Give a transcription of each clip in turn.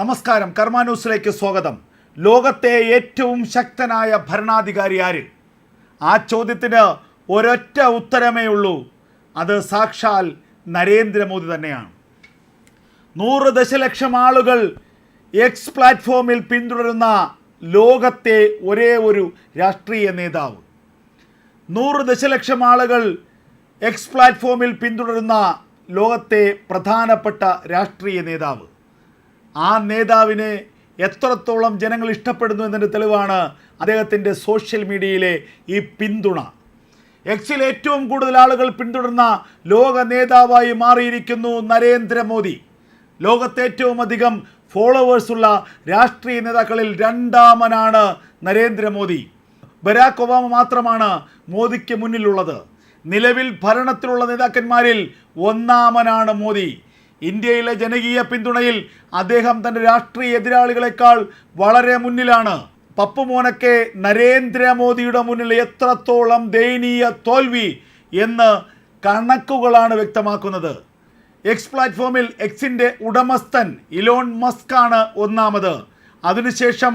നമസ്കാരം. കർമാന്യൂസിലേക്ക് സ്വാഗതം. ലോകത്തെ ഏറ്റവും ശക്തനായ ഭരണാധികാരി ആര് ആ ചോദ്യത്തിന് ഒരൊറ്റ ഉത്തരമേ ഉള്ളൂ. അത് സാക്ഷാൽ നരേന്ദ്രമോദി തന്നെയാണ്. നൂറ് ദശലക്ഷം ആളുകൾ എക്സ് പ്ലാറ്റ്ഫോമിൽ പിന്തുടരുന്ന ലോകത്തെ ഒരേ ഒരു രാഷ്ട്രീയ നേതാവ്. നൂറ് ദശലക്ഷം ആളുകൾ എക്സ് പ്ലാറ്റ്ഫോമിൽ പിന്തുടരുന്ന ലോകത്തെ പ്രധാനപ്പെട്ട രാഷ്ട്രീയ നേതാവ്. ആ നേതാവിനെ എത്രത്തോളം ജനങ്ങൾ ഇഷ്ടപ്പെടുന്നു എന്നതിന്റെ തെളിവാണ് അദ്ദേഹത്തിന്റെ സോഷ്യൽ മീഡിയയിലെ ഈ പിന്തുണ. എക്സിൽ ഏറ്റവും കൂടുതൽ ആളുകൾ പിന്തുടർന്ന ലോക നേതാവായി മാറിയിരിക്കുന്നു നരേന്ദ്രമോദി. ലോകത്തെ ഏറ്റവും അധികം ഫോളോവേഴ്സുള്ള രാഷ്ട്രീയ നേതാക്കളിൽ രണ്ടാമനാണ് നരേന്ദ്രമോദി. ബരാക് ഒബാമ മാത്രമാണ് മോദിക്ക് മുന്നിലുള്ളത്. നിലവിൽ ഭരണത്തിലുള്ള നേതാക്കന്മാരിൽ ഒന്നാമനാണ് മോദി. ഇന്ത്യയിലെ ജനകീയ പിന്തുണയിൽ അദ്ദേഹം തന്റെ രാഷ്ട്രീയ എതിരാളികളെക്കാൾ വളരെ മുന്നിലാണ്. പപ്പുമോനൊക്കെ നരേന്ദ്രമോദിയുടെ മുന്നിൽ എത്രത്തോളം ദയനീയ തോൽവി എന്ന് കണക്കുകളാണ് വ്യക്തമാക്കുന്നത്. എക്സ് പ്ലാറ്റ്ഫോമിൽ എക്സിന്റെ ഉടമസ്ഥൻ ഇലോൺ മസ്ക് ആണ് ഒന്നാമത്. അതിനുശേഷം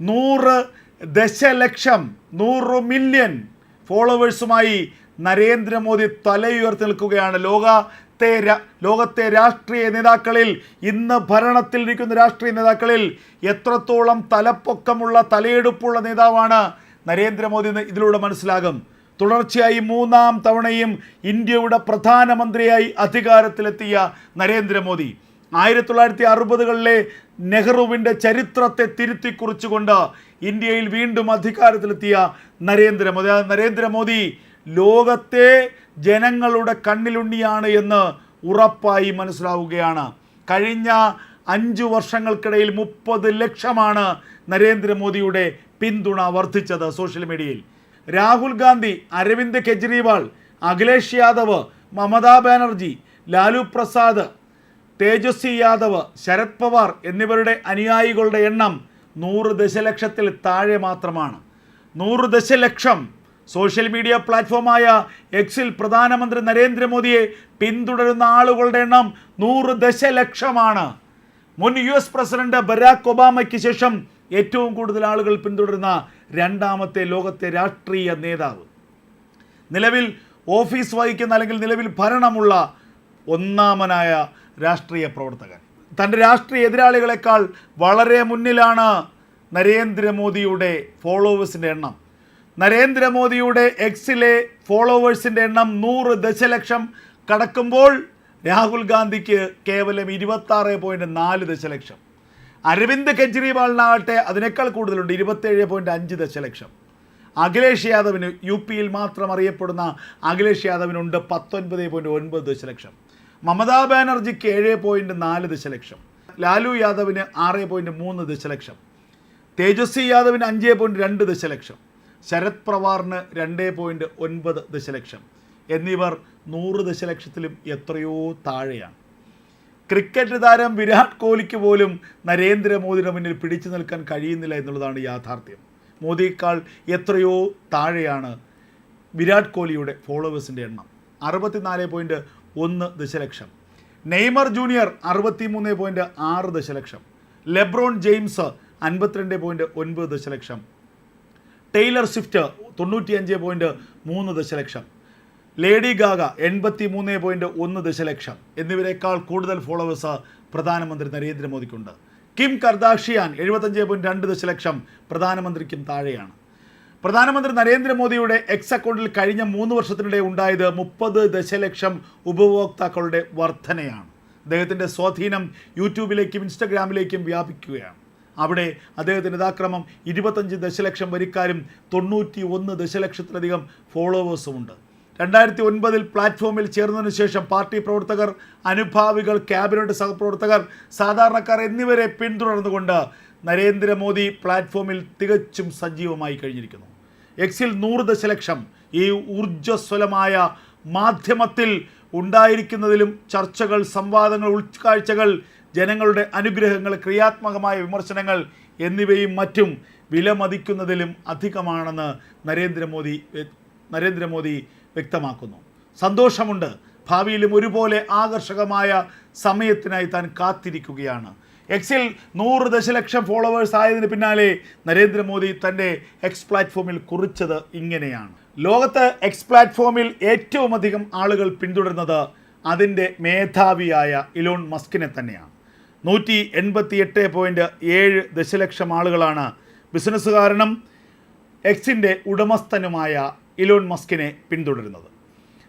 നൂറ് ദശലക്ഷം നൂറ് മില്യൺ ഫോളോവേഴ്സുമായി നരേന്ദ്രമോദി തലയുയർത്തി നിൽക്കുകയാണ് ലോകത്തെ ലോകത്തെ രാഷ്ട്രീയ നേതാക്കളിൽ ഇന്ന് ഭരണത്തിൽ ഇരിക്കുന്ന രാഷ്ട്രീയ നേതാക്കളിൽ എത്രത്തോളം തലപ്പൊക്കമുള്ള തലയെടുപ്പുള്ള നേതാവാണ് നരേന്ദ്രമോദി എന്ന് ഇതിലൂടെ മനസ്സിലാകും. തുടർച്ചയായി മൂന്നാം തവണയും ഇന്ത്യയുടെ പ്രധാനമന്ത്രിയായി അധികാരത്തിലെത്തിയ നരേന്ദ്രമോദി ആയിരത്തി തൊള്ളായിരത്തി അറുപതുകളിലെ നെഹ്റുവിന്റെ ചരിത്രത്തെ തിരുത്തി കുറിച്ചുകൊണ്ട് ഇന്ത്യയിൽ വീണ്ടും അധികാരത്തിലെത്തിയ നരേന്ദ്രമോദി. നരേന്ദ്രമോദി ലോകത്തെ ജനങ്ങളുടെ കണ്ണിലുണ്ണിയാണ് എന്ന് ഉറപ്പായി മനസ്സിലാവുകയാണ്. കഴിഞ്ഞ അഞ്ചു വർഷങ്ങൾക്കിടയിൽ മുപ്പത് ലക്ഷമാണ് നരേന്ദ്രമോദിയുടെ പിന്തുണ വർദ്ധിച്ചത് സോഷ്യൽ മീഡിയയിൽ. രാഹുൽ ഗാന്ധി അരവിന്ദ് കെജ്രിവാൾ അഖിലേഷ് യാദവ് മമതാ ബാനർജി ലാലു പ്രസാദ് തേജസ്വി യാദവ് ശരത് പവാർ എന്നിവരുടെ അനുയായികളുടെ എണ്ണം നൂറ് ദശലക്ഷത്തിൽ താഴെ മാത്രമാണ്. നൂറ് ദശലക്ഷം സോഷ്യൽ മീഡിയ പ്ലാറ്റ്ഫോമായ എക്സിൽ പ്രധാനമന്ത്രി നരേന്ദ്രമോദിയെ പിന്തുടരുന്ന ആളുകളുടെ എണ്ണം നൂറ് ദശലക്ഷമാണ്. മുൻ യു എസ് പ്രസിഡന്റ് ബരാക് ഒബാമയ്ക്ക് ശേഷം ഏറ്റവും കൂടുതൽ ആളുകൾ പിന്തുടരുന്ന രണ്ടാമത്തെ ലോകത്തെ രാഷ്ട്രീയ നേതാവ്. നിലവിൽ ഓഫീസ് വഹിക്കുന്ന അല്ലെങ്കിൽ നിലവിൽ ഭരണമുള്ള ഒന്നാമനായ രാഷ്ട്രീയ പ്രവർത്തകൻ. തന്റെ രാഷ്ട്രീയ എതിരാളികളെക്കാൾ വളരെ മുന്നിലാണ് നരേന്ദ്രമോദിയുടെ ഫോളോവേഴ്സിന്റെ എണ്ണം. നരേന്ദ്രമോദിയുടെ എക്സിലെ ഫോളോവേഴ്സിന്റെ എണ്ണം നൂറ് ദശലക്ഷം കടക്കുമ്പോൾ രാഹുൽ ഗാന്ധിക്ക് കേവലം ഇരുപത്താറ് പോയിന്റ് നാല് ദശലക്ഷം. അരവിന്ദ് കെജ്രിവാളിനാകട്ടെ അതിനേക്കാൾ കൂടുതലുണ്ട് ഇരുപത്തേഴ് പോയിന്റ് അഞ്ച് ദശലക്ഷം. അഖിലേഷ് യാദവിന് യു പിയിൽ മാത്രം അറിയപ്പെടുന്ന അഖിലേഷ് യാദവിനുണ്ട് പത്തൊൻപത് പോയിന്റ് ഒൻപത് ദശലക്ഷം. മമതാ ബാനർജിക്ക് ഏഴ് പോയിന്റ് നാല് ദശലക്ഷം. ലാലു യാദവിന് ആറ് പോയിന്റ് മൂന്ന് ദശലക്ഷം. തേജസ്വി യാദവിന് അഞ്ച് പോയിന്റ് രണ്ട് ദശലക്ഷം. ശരത് പവാറിന് രണ്ട് പോയിന്റ് ഒൻപത് ദശലക്ഷം. എന്നിവർ നൂറ് ദശലക്ഷത്തിലും എത്രയോ താഴെയാണ്. ക്രിക്കറ്റ് താരം വിരാട് കോഹ്ലിക്ക് പോലും നരേന്ദ്രമോദിയുടെ മുന്നിൽ പിടിച്ചു നിൽക്കാൻ കഴിയുന്നില്ല എന്നുള്ളതാണ് യാഥാർത്ഥ്യം. മോദിയേക്കാൾ എത്രയോ താഴെയാണ് വിരാട് കോഹ്ലിയുടെ ഫോളോവേഴ്സിന്റെ എണ്ണം. അറുപത്തിനാല് പോയിന്റ് ഒന്ന് ദശലക്ഷം. നെയ്മർ ജൂനിയർ അറുപത്തി മൂന്ന് പോയിന്റ് ആറ് ദശലക്ഷം. ലെബ്രോൺ ജെയിംസ് അൻപത്തിരണ്ട് പോയിന്റ് ഒൻപത് ദശലക്ഷം. ടൈലർ സ്വിഫ്റ്റ് തൊണ്ണൂറ്റിയഞ്ച് പോയിന്റ് മൂന്ന് ദശലക്ഷം. ലേഡി ഗാഗ എൺപത്തി മൂന്ന് പോയിന്റ് ഒന്ന് ദശലക്ഷം. എന്നിവരെക്കാൾ കൂടുതൽ ഫോളോവേഴ്സ് പ്രധാനമന്ത്രി നരേന്ദ്രമോദിക്കുണ്ട്. കിം കർദാഷിയാൻ എഴുപത്തഞ്ച് പോയിന്റ് രണ്ട് ദശലക്ഷം പ്രധാനമന്ത്രിക്കും താഴെയാണ്. പ്രധാനമന്ത്രി നരേന്ദ്രമോദിയുടെ എക്സ് അക്കൗണ്ടിൽ കഴിഞ്ഞ മൂന്ന് വർഷത്തിനിടെ ഉണ്ടായത് മുപ്പത് ദശലക്ഷം ഉപഭോക്താക്കളുടെ വർധനയാണ്. അദ്ദേഹത്തിന്റെ സ്വാധീനം യൂട്യൂബിലേക്കും ഇൻസ്റ്റഗ്രാമിലേക്കും വ്യാപിക്കുകയാണ്. അവിടെ അദ്ദേഹത്തിന്റെ യഥാക്രമം ഇരുപത്തഞ്ച് ദശലക്ഷം വരിക്കാരും തൊണ്ണൂറ്റി ഒന്ന് ദശലക്ഷത്തിലധികം ഫോളോവേഴ്സുമുണ്ട് രണ്ടായിരത്തി ഒൻപതിൽ പ്ലാറ്റ്ഫോമിൽ ചേർന്നതിനു ശേഷം പാർട്ടി പ്രവർത്തകർ അനുഭാവികൾ ക്യാബിനറ്റ് സഹപ്രവർത്തകർ സാധാരണക്കാർ എന്നിവരെ പിന്തുടർന്നുകൊണ്ട് നരേന്ദ്രമോദി പ്ലാറ്റ്ഫോമിൽ തികച്ചും സജീവമായി കഴിഞ്ഞിരിക്കുന്നു. എക്സിൽ നൂറ് ദശലക്ഷം ഈ ഊർജസ്വലമായ മാധ്യമത്തിൽ ഉണ്ടായിരിക്കുന്നതിലും ചർച്ചകൾ സംവാദങ്ങൾ ഉൾക്കാഴ്ചകൾ ജനങ്ങളുടെ അനുഗ്രഹങ്ങൾ ക്രിയാത്മകമായ വിമർശനങ്ങൾ എന്നിവയും മറ്റും വിലമതിക്കുന്നതിലും അധികമാണെന്ന് നരേന്ദ്രമോദി നരേന്ദ്രമോദി വ്യക്തമാക്കുന്നു. സന്തോഷമുണ്ട്. ഭാവിയിലും ഒരുപോലെ ആകർഷകമായ സമയത്തിനായി താൻ കാത്തിരിക്കുകയാണ്. എക്സിൽ നൂറ് ദശലക്ഷം ഫോളോവേഴ്സ് ആയതിന് പിന്നാലെ നരേന്ദ്രമോദി തന്റെ എക്സ് പ്ലാറ്റ്ഫോമിൽ കുറിച്ചത് ഇങ്ങനെയാണ്. ലോകത്ത് എക്സ് പ്ലാറ്റ്ഫോമിൽ ഏറ്റവും അധികം ആളുകൾ പിന്തുടരുന്നത് അതിന്റെ മേധാവിയായ ഇലോൺ മസ്കിനെ തന്നെയാണ്. നൂറ്റി എൺപത്തി എട്ട് പോയിന്റ് ഏഴ് ദശലക്ഷം ആളുകളാണ് ബിസിനസ് കാരണം എക്സിന്റെ ഉടമസ്ഥനുമായ ഇലോൺ മസ്കിനെ പിന്തുടരുന്നത്.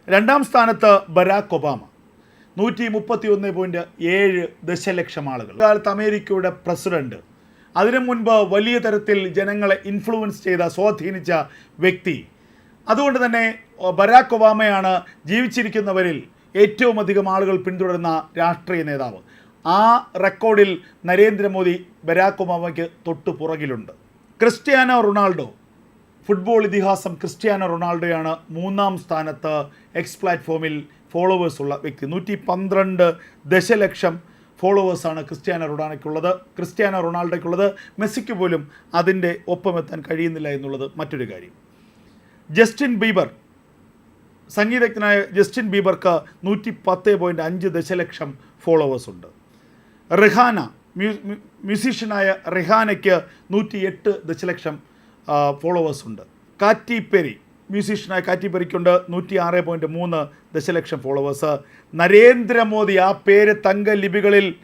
രണ്ടാം സ്ഥാനത്ത് ബരാക് ഒബാമ. നൂറ്റി മുപ്പത്തി ഒന്ന് പോയിന്റ് ഏഴ് ദശലക്ഷം ആളുകൾ. കാലത്ത് അമേരിക്കയുടെ പ്രസിഡന്റ്. അതിനു മുൻപ് വലിയ തരത്തിൽ ജനങ്ങളെ ഇൻഫ്ലുവൻസ് ചെയ്ത സ്വാധീനിച്ച വ്യക്തി. അതുകൊണ്ട് തന്നെ ബരാക് ഒബാമയാണ് ജീവിച്ചിരിക്കുന്നവരിൽ ഏറ്റവും അധികം ആളുകൾ പിന്തുടരുന്ന രാഷ്ട്രീയ നേതാവ്. ആ റെക്കോർഡിൽ നരേന്ദ്രമോദി ബരാക്ക് ഒബാമയ്ക്ക് തൊട്ടു പുറകിലുണ്ട്. ക്രിസ്ത്യാനോ റൊണാൾഡോ ഫുട്ബോൾ ഇതിഹാസം ക്രിസ്ത്യാനോ റൊണാൾഡോയാണ് മൂന്നാം സ്ഥാനത്ത് എക്സ് പ്ലാറ്റ്ഫോമിൽ ഫോളോവേഴ്സ് ഉള്ള വ്യക്തി. നൂറ്റി പന്ത്രണ്ട് ദശലക്ഷം ഫോളോവേഴ്സാണ് ക്രിസ്ത്യാനോ റൊണാൾഡോയ്ക്കുള്ളത്. ക്രിസ്ത്യാനോ റൊണാൾഡോയ്ക്കുള്ളത് മെസ്സിക്ക് പോലും അതിന്റെ ഒപ്പമെത്താൻ കഴിയുന്നില്ല എന്നുള്ളത് മറ്റൊരു കാര്യം. ജസ്റ്റിൻ ബീബർ സംഗീതജ്ഞനായ ജസ്റ്റിൻ ബീബർക്ക് നൂറ്റി പത്ത് പോയിന്റ് അഞ്ച് ദശലക്ഷം ഫോളോവേഴ്സ് ഉണ്ട്. റിഹാന മ്യൂ- മ്യൂ- മ്യൂസീഷ്യനായ റിഹാനയ്ക്ക് നൂറ്റി എട്ട് ദശലക്ഷം ഫോളോവേഴ്സ് ഉണ്ട്. കാറ്റി പെരി മ്യൂസീഷ്യനായ കാറ്റി പെരിക്കുണ്ട് നൂറ്റി ആറ് പോയിന്റ് മൂന്ന് ദശലക്ഷം ഫോളോവേഴ്സ് നരേന്ദ്രമോദി ആ പേര് തങ്ക ലിപികളിൽ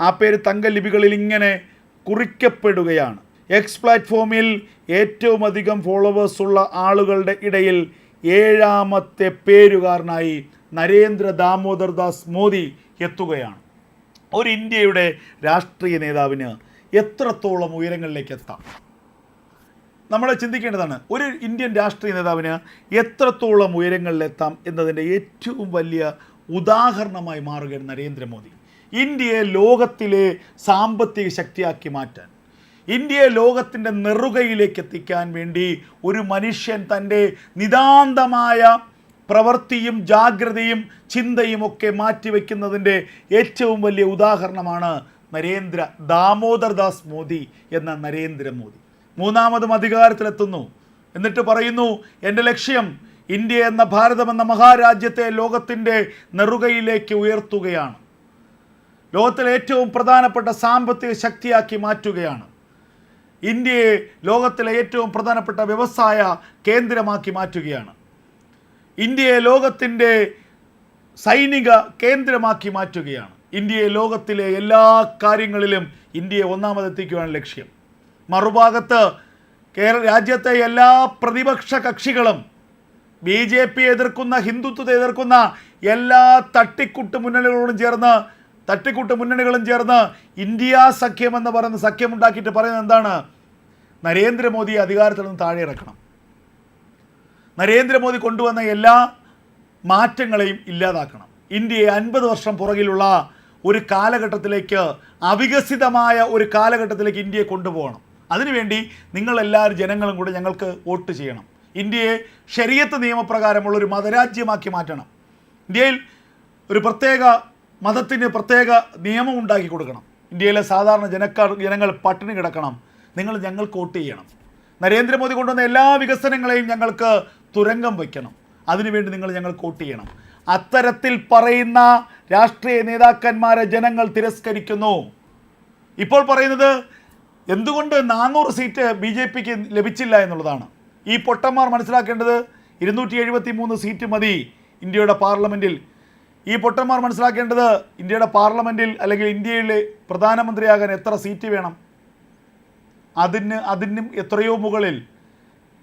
ആ പേര് തങ്ക ലിപികളിൽ ഇങ്ങനെ കുറിക്കപ്പെടുകയാണ്. എക്സ് പ്ലാറ്റ്ഫോമിൽ ഏറ്റവും അധികം ഫോളോവേഴ്സ് ഉള്ള ആളുകളുടെ ഇടയിൽ ഏഴാമത്തെ പേരുകാരനായി നരേന്ദ്ര ദാമോദർ ദാസ് മോദി എത്തുകയാണ്. ഒരു ഇന്ത്യയുടെ രാഷ്ട്രീയ നേതാവിന് എത്രത്തോളം ഉയരങ്ങളിലേക്ക് എത്താം? നമ്മൾ ചിന്തിക്കേണ്ടതാണ് ഒരു ഇന്ത്യൻ രാഷ്ട്രീയ നേതാവിന് എത്രത്തോളം ഉയരങ്ങളിലെത്താം എന്നതിന്റെ ഏറ്റവും വലിയ ഉദാഹരണമായി മാറുകയാണ് നരേന്ദ്രമോദി. ഇന്ത്യയെ ലോകത്തിലെ സാമ്പത്തിക ശക്തിയാക്കി മാറ്റാൻ ഇന്ത്യയെ ലോകത്തിന്റെ നെറുകയിലേക്ക് എത്തിക്കാൻ വേണ്ടി ഒരു മനുഷ്യൻ തന്റെ നിതാന്തമായ പ്രവൃത്തിയും ജാഗ്രതയും ചിന്തയും ഒക്കെ മാറ്റിവെക്കുന്നതിന്റെ ഏറ്റവും വലിയ ഉദാഹരണമാണ് നരേന്ദ്ര ദാമോദർ ദാസ് മോദി എന്ന നരേന്ദ്രമോദി മൂന്നാമതും അധികാരത്തിലെത്തുന്നു. എന്നിട്ട് പറയുന്നു എന്റെ ലക്ഷ്യം ഇന്ത്യ എന്ന ഭാരതം എന്ന മഹാരാജ്യത്തെ ലോകത്തിന്റെ നെറുകയിലേക്ക് ഉയർത്തുകയാണ്. ലോകത്തിലെ ഏറ്റവും പ്രധാനപ്പെട്ട സാമ്പത്തിക ശക്തിയാക്കി മാറ്റുകയാണ്. ഇന്ത്യയെ ലോകത്തിലെ ഏറ്റവും പ്രധാനപ്പെട്ട വ്യവസായ കേന്ദ്രമാക്കി മാറ്റുകയാണ്. ഇന്ത്യയെ ലോകത്തിന്റെ സൈനിക കേന്ദ്രമാക്കി മാറ്റുകയാണ്. ഇന്ത്യയെ ലോകത്തിലെ എല്ലാ കാര്യങ്ങളിലും ഇന്ത്യയെ ഒന്നാമതെത്തിക്കുകയാണ് ലക്ഷ്യം. മറുഭാഗത്ത് കേരള രാജ്യത്തെ എല്ലാ പ്രതിപക്ഷ കക്ഷികളും ബി ജെ പി എതിർക്കുന്ന ഹിന്ദുത്വത്തെ എതിർക്കുന്ന എല്ലാ തട്ടിക്കുട്ട് മുന്നണികളോടും ചേർന്ന് തട്ടിക്കൂട്ട് മുന്നണികളും ചേർന്ന് ഇന്ത്യ സഖ്യം എന്ന് പറയുന്ന സഖ്യമുണ്ടാക്കിയിട്ട് പറയുന്നത് എന്താണ്? നരേന്ദ്രമോദിയെ അധികാരത്തിൽ നിന്ന് താഴെ ഇറക്കണം നരേന്ദ്രമോദി കൊണ്ടുവന്ന എല്ലാ മാറ്റങ്ങളെയും ഇല്ലാതാക്കണം. ഇന്ത്യയെ അൻപത് വർഷം പുറകിലുള്ള ഒരു കാലഘട്ടത്തിലേക്ക് അവികസിതമായ ഒരു കാലഘട്ടത്തിലേക്ക് ഇന്ത്യയെ കൊണ്ടുപോകണം. അതിനുവേണ്ടി നിങ്ങളെല്ലാവരും ജനങ്ങളും കൂടെ ഞങ്ങൾക്ക് വോട്ട് ചെയ്യണം. ഇന്ത്യയെ ശരീരത്ത് നിയമപ്രകാരമുള്ള ഒരു മതരാജ്യമാക്കി മാറ്റണം. ഇന്ത്യയിൽ ഒരു പ്രത്യേക മതത്തിന് പ്രത്യേക നിയമം ഉണ്ടാക്കി കൊടുക്കണം. ഇന്ത്യയിലെ സാധാരണ ജനക്കാർ ജനങ്ങൾ പട്ടിണി കിടക്കണം. നിങ്ങൾ ഞങ്ങൾക്ക് വോട്ട് ചെയ്യണം. നരേന്ദ്രമോദി കൊണ്ടുവന്ന എല്ലാ വികസനങ്ങളെയും ഞങ്ങൾക്ക് തുരങ്കം വയ്ക്കണം. അതിനുവേണ്ടി നിങ്ങൾ ഞങ്ങൾ കോട്ട് ചെയ്യണം. അത്തരത്തിൽ പറയുന്ന രാഷ്ട്രീയ നേതാക്കന്മാരെ ജനങ്ങൾ തിരസ്കരിക്കുന്നു. ഇപ്പോൾ പറയുന്നത് എന്തുകൊണ്ട് നാനൂറ് സീറ്റ് ബി ജെ പിക്ക് ലഭിച്ചില്ല എന്നുള്ളതാണ്. ഈ പൊട്ടന്മാർ മനസ്സിലാക്കേണ്ടത് ഇരുന്നൂറ്റി എഴുപത്തി മൂന്ന് സീറ്റ് മതി ഇന്ത്യയുടെ പാർലമെന്റിൽ ഈ പൊട്ടന്മാർ മനസ്സിലാക്കേണ്ടത് ഇന്ത്യയുടെ പാർലമെന്റിൽ അല്ലെങ്കിൽ ഇന്ത്യയിലെ പ്രധാനമന്ത്രിയാകാൻ എത്ര സീറ്റ് വേണം? അതിന് അതിനും എത്രയോ മുകളിൽ.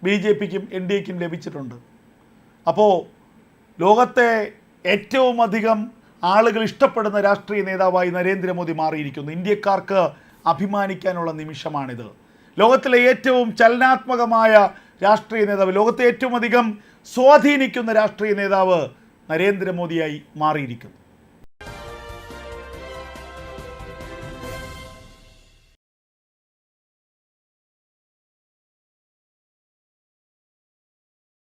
ബി ജെ പിക്കും എൻ ഡി എക്കും ലഭിച്ചിട്ടുണ്ട്. അപ്പോൾ ലോകത്തെ ഏറ്റവും അധികം ആളുകൾ ഇഷ്ടപ്പെടുന്ന രാഷ്ട്രീയ നേതാവായി നരേന്ദ്രമോദി മാറിയിരിക്കുന്നു. ഇന്ത്യക്കാർക്ക് അഭിമാനിക്കാനുള്ള നിമിഷമാണിത്. ലോകത്തിലെ ഏറ്റവും ചലനാത്മകമായ രാഷ്ട്രീയ നേതാവ് ലോകത്തെ ഏറ്റവും അധികം സ്വാധീനിക്കുന്ന രാഷ്ട്രീയ നേതാവ് നരേന്ദ്രമോദിയായി മാറിയിരിക്കുന്നു.